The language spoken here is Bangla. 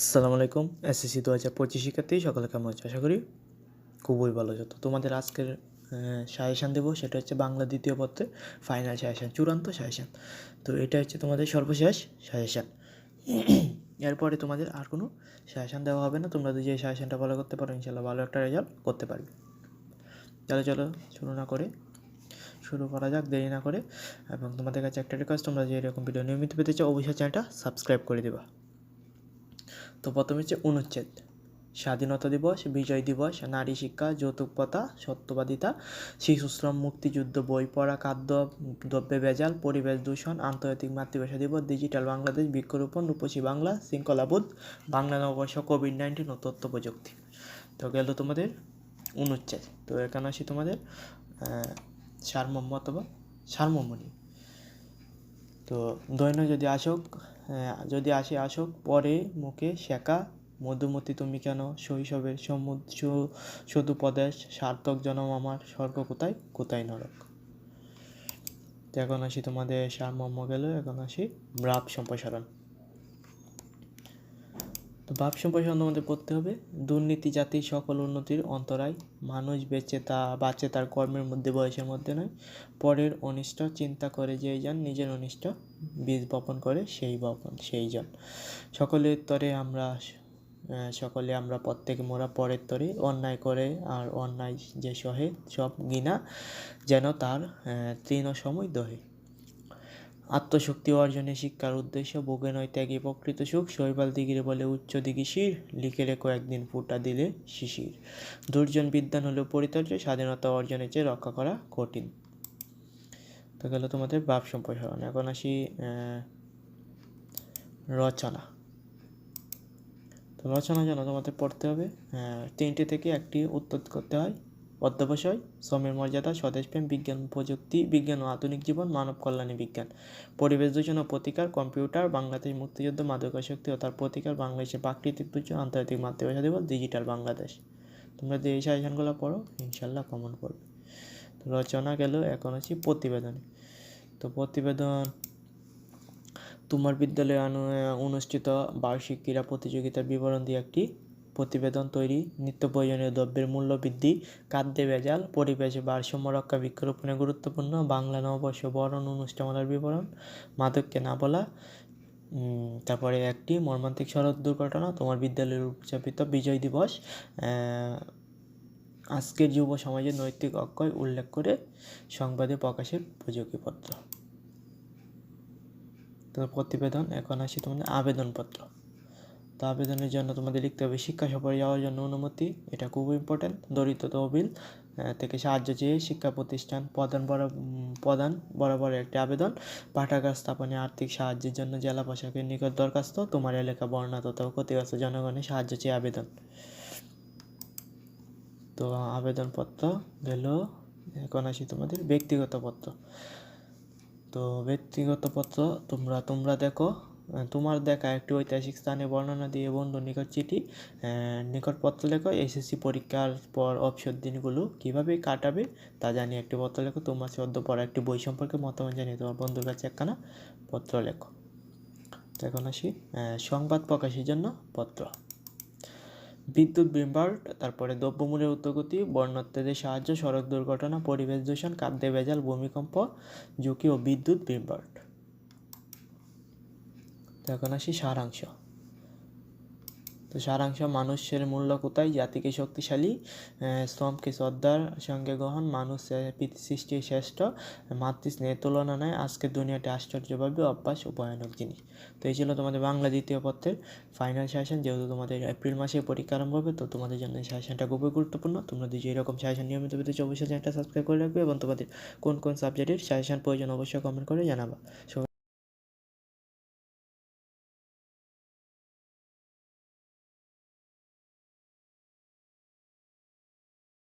আসসালামু আলাইকুম, এসএসসি দু হাজার পঁচিশ শিক্ষার্থী, সকলে কেমন আছে? আশা করি খুবই ভালো যত তোমাদের আজকের সাজেশান দেবো, সেটা হচ্ছে বাংলা দ্বিতীয় পত্রে ফাইনাল সাজেশান, চূড়ান্ত সাজেশান। তো এটা হচ্ছে তোমাদের সর্বশেষ সাজেশান। এরপরে তোমাদের আর কোনো সাজেশান দেওয়া হবে না, তোমরা এই সাজেশানটা ভালো করতে পারো, ইনশাল্লাহ ভালো একটা রেজাল্ট করতে পারবে। চলো চলো শুরু না করে, শুরু করা যাক, দেরি না করে। এবং তোমাদের কাছে একটা রিকোয়েস্ট তোমরা যে এরকম ভিডিও নিয়মিত পেতে চাও, অবশ্যই চ্যানেলটা সাবস্ক্রাইব করে দেবা। তো প্রথমে হচ্ছে অনুচ্ছেদ। স্বাধীনতা দিবস, বিজয় দিবস, নারী শিক্ষা, যৌতুক প্রথা, সত্যবাদিতা, শিশুশ্রম, মুক্তিযুদ্ধ, বই পড়া, খাদ্য, দ্রব্যে ভেজাল, পরিবেশ দূষণ, আন্তর্জাতিক মাতৃভাষা দিবস, ডিজিটাল বাংলাদেশ, বৃক্ষরোপণ, রূপসী বাংলা, শৃঙ্খলাবোধ, বাংলা নববর্ষ, কোভিড নাইন্টিন ও তথ্য প্রযুক্তি। তো গেল তোমাদের অনুচ্ছেদ। তো এখানে আসি তোমাদের সারমর্ম অথবা সারমর্ম তো দৈন্য যদি আসক যদি আসে আসুক, পরে মুখে শেখা। মধুমতি, তুমি কেন শৈশবের সমুদ্র সদুপদেশ? সার্থক জনম আমার স্বর্গ কোথায়? কোথায় নরক? এখন আসি তোমাদের সারমর্ম গেল, এখন আসি ব্রাপ সম্প্রসারণ। তো ভাব সম্প্রসারণ তোমাদের পড়তে হবে। দুর্নীতি জাতির সকল উন্নতির অন্তরায় মানুষ বেঁচে তা, বাঁচে তার কর্মের মধ্যে, বয়সের মধ্যে নয়। পরের অনিষ্ট চিন্তা করে যেই জন নিজের অনিষ্ট বীজ বপন করে সেই বপন, সেই জন সকলের তরে আমরা সকলে আমরা প্রত্যেকে মোরা পরের তরে অন্যায় করে আর অন্যায় যে সহে সব গিনা যেন তার তৃণ সময় দহে। আত্মশক্তি অর্জনে শিক্ষার উদ্দেশ্য, ভোগে নয় ত্যাগী প্রকৃত সুখ, শৈবাল দিগিরে বলে উচ্চ দিঘি শির, লিখে রেখো একদিন ফুটা দিলে শিশির। দুর্জন বিদ্যান হলেও পরিচর্য স্বাধীনতা অর্জনের চেয়ে রক্ষা করা কঠিন। তো গেল তোমাদের ভাব সম্প্রসারণ। এখন আসি রচনা। তো রচনা যেন তোমাদের পড়তে হবে তিনটে থেকে একটি উত্তর করতে হয়। অধ্যবসায়, শ্রমের মর্যাদা স্বদেশপ্রেম বিজ্ঞান, প্রযুক্তি, বিজ্ঞান ও আধুনিক জীবন, মানব কল্যাণী বিজ্ঞান। পরিবেশ দূষণ ও প্রতিকার, কম্পিউটার, বাংলাদেশ মুক্তিযুদ্ধ মাদকাসক্তি ও তার প্রতিকার, বাংলাদেশের প্রাকৃতিক দুর্যোগ, আন্তর্জাতিক মাতৃভাষা দিবস ডিজিটাল বাংলাদেশ। তোমরা যে এই সাজেশনগুলো পড়ো ইনশাল্লাহ কমন করবে রচনা গেল এখন হচ্ছে প্রতিবেদনে। তো প্রতিবেদন, তোমার বিদ্যালয়ে অনুষ্ঠিত বার্ষিক ক্রীড়া প্রতিযোগিতার বিবরণ দিয়ে একটি প্রতিবেদন তৈরি নিত্য প্রয়োজনীয় দ্রব্যের মূল্য বৃদ্ধি, খাদ্যে ভেজাল, পরিবেশে ভারসাম্য রক্ষা বৃক্ষরোপণে গুরুত্বপূর্ণ, বাংলা নববর্ষ বরণ অনুষ্ঠানের বিবরণ, মাদককে না বলা তারপরে একটি মর্মান্তিক সড়ক দুর্ঘটনা, তোমার বিদ্যালয়ের উদযাপিত বিজয় দিবস আজকের যুব সমাজের নৈতিক অক্ষয় উল্লেখ করে সংবাদে প্রকাশের উপযোগীপত্র তো প্রতিবেদন, এখন আসি তোমাদের আবেদনপত্র। তো আবেদনের জন্য তোমাদের লিখতে হবে শিক্ষা সফরে যাওয়ার জন্য অনুমতি। এটা খুব ইম্পর্টেন্ট দরিদ্র তহবিল থেকে সাহায্য চেয়ে শিক্ষা প্রতিষ্ঠান প্রধান বড় প্রধান বরাবর একটি আবেদন। পাঠাগার স্থাপনে আর্থিক সাহায্যের জন্য জেলা প্রশাসকের নিকট দরখাস্ত। তোমার এলাকা বর্ণনা তথা ক্ষতিগ্রস্ত জনগণের সাহায্য চেয়ে আবেদন। তো আবেদনপত্র গেল, এখন আসি তোমাদের ব্যক্তিগত পত্র। তো ব্যক্তিগত পত্র তোমরা তোমরা দেখো। তোমার দেখা একটি ঐতিহাসিক স্থানে বর্ণনা দিয়ে বন্ধু নিকট চিঠি নিকট পত্র লেখো, এসএসসি পরীক্ষার পর অবসর দিনগুলো কীভাবে কাটাবে তা জানিয়ে একটি পত্র লেখো। তোমার সদ্য পড়া একটি বই সম্পর্কে মতামত জানিয়ে তোমার বন্ধুর কাছে একখানা পত্র লেখো। এখন আসি সংবাদ প্রকাশের জন্য পত্র। বিদ্যুৎ বিম্বার্ট তারপরে দ্রব্যমূল্যের উদ্যোগতি বর্ণাত্মদের সাহায্য, সড়ক দুর্ঘটনা, পরিবেশ দূষণ খাদ্যে ভেজাল, ভূমিকম্প, ঝুঁকি ও বিদ্যুৎ বিম্বার্ট তো এখন আসি সারাংশ। তো সারাংশ, মানুষের মূল্য কোথায়? জাতিকে শক্তিশালী শ্রমকে শ্রদ্ধার সঙ্গে গ্রহণ মানুষ সৃষ্টির শ্রেষ্ঠ, মাতৃস্নেহের তুলনা নেয়। আজকের দুনিয়াটি আশ্চর্যভাবে অভ্যাস ও ভয়ানক জিনিস। তো এই ছিল তোমাদের বাংলা দ্বিতীয় পত্রের ফাইনাল সেশন যেহেতু তোমাদের এপ্রিল মাসে পরীক্ষা আরম্ভ হবে, তো তোমাদের জন্য সেশনটা খুবই গুরুত্বপূর্ণ। তোমরা যদি এরকম সেশন নিয়মিত পেতে অবশ্যই চ্যানেলটা সাবস্ক্রাইব করে রাখবে এবং তোমাদের কোন কোন সাবজেক্টের সেশন প্রয়োজন, অবশ্যই কমেন্ট করে জানাবা।